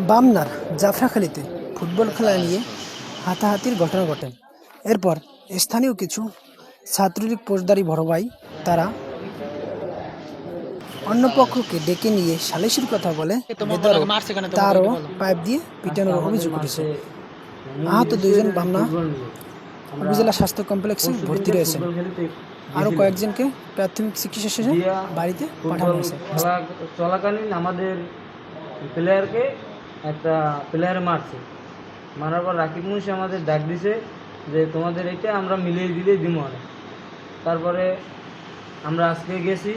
বামনার জাফরাখালীতে football খেলা নিয়ে হাতাহাতির ঘটনা ঘটে। এরপর স্থানীয় কিছু ছাত্রলীগ বড় ভাই তারা অন্য পক্ষকে ডেকে নিয়ে সালিশির কথা বলে তারও পাইপ দিয়ে পিটানোর অভিযোগ উঠেছে। আহত দুইজন বামনা উপজেলা স্বাস্থ্য কমপ্লেক্সে ভর্তি রয়েছে। আরও কয়েকজনকে প্রাথমিক চিকিৎসা শেষে বাড়িতে পাঠানো হয়েছে। চলাকালীন আমাদের প্লেয়ারকে একটা প্লেয়ার মারছে। মারার পর রাকিব মুন্সি আমাদের ডাক দিছে যে তোমাদের এটা আমরা মিলিয়ে দিলেই দিব আর। তারপরে আমরা আজকে গেছি।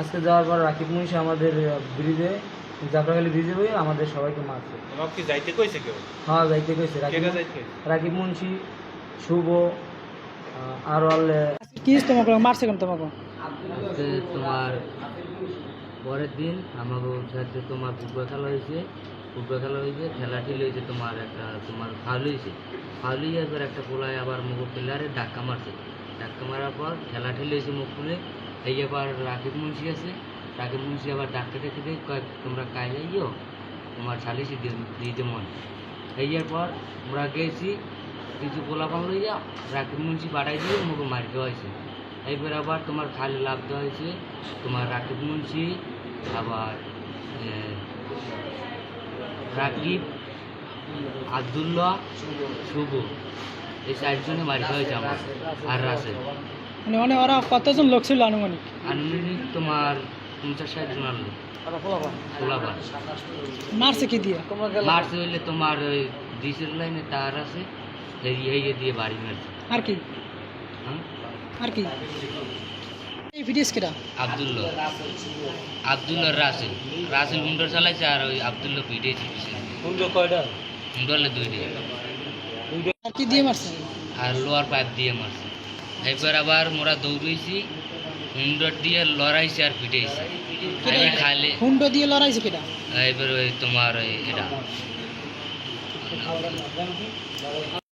আজকে যাওয়ার পর রাকিব মুন্সি আমাদের ব্রিজে জাফরাখালী ব্রিজে বই আমাদের সবাইকে মারছে। কি যাইতে কইছে কেউ? হ্যাঁ যাইতে কইছে। রাকিব মুন্সি শুভ আর হলে কি তোমাকে? মারছে কেন তোমাকে? তোমার পরের দিন আমাকে সাথে তোমার ফুটবল খেলা হয়েছে। ফুটবল খেলা হয়েছে, খেলাটি হয়েছে তোমার একটা, তোমার ফাউল হয়েছে ফাউল হয়ে এবার একটা পোলায় আবার মুখ প্লেয়ারে ধাক্কা মারছে। ধাক্কা মারার পর খেলা ঠেলে হয়েছে খুলে এই আবার রাকিব মুন্সি আছে। রাকিব মুন্সি আবার ডেকে দিয়ে কয়, তোমরা কাজ যাইও তোমার সালিশি দিতে মন। এইয়ার পর আমরা গেছি, কিছু পাল হইয়া রাকিব মুন্সি পাঠাই দিয়ে মুখে মারি দেওয়া হয়েছে এইবার আবার তোমার খালি লাভ দেওয়া হয়েছে তোমার রাকিব মুন্সি আবার রাকিব আবদুল্লাহ শুভ। এই চারজনে মারি হয়েছে আমার আর রাসেল। মানে মানে ওরা কতজন লোক ছিল আনুমানিক? আনুমানিক তোমার পঞ্চাশ ষাট জন আনলো মারছে কি দিয়ে? মার্চ হইলে তোমার ওই ডিসেল লাইনে তার আছে এই এই দিয়ে বাড়ি মারছে। আর কি? হ্যাঁ? আর কি? এই ভিডিওস কেটা আবদুল্লাহ। আবদুল্লাহ রাসেল। রাসেল হুন্ডার চালাইছে আর ওই আবদুল্লাহ পিঠেছে হুন্ডো কয়টা? হুন্ডারলে দুই দিয়ে আর কি দিয়ে মারছে? আর লোয়ার পাইপ দিয়ে মারছে। এবার আবার মোরা দৌড়েছি হুন্ডার দিয়ে লড়াইছে আর পিটেছে আমি খাইলে হুন্ডো দিয়ে লড়াইছে কেটা এবার ওই তোমার ওই এটা।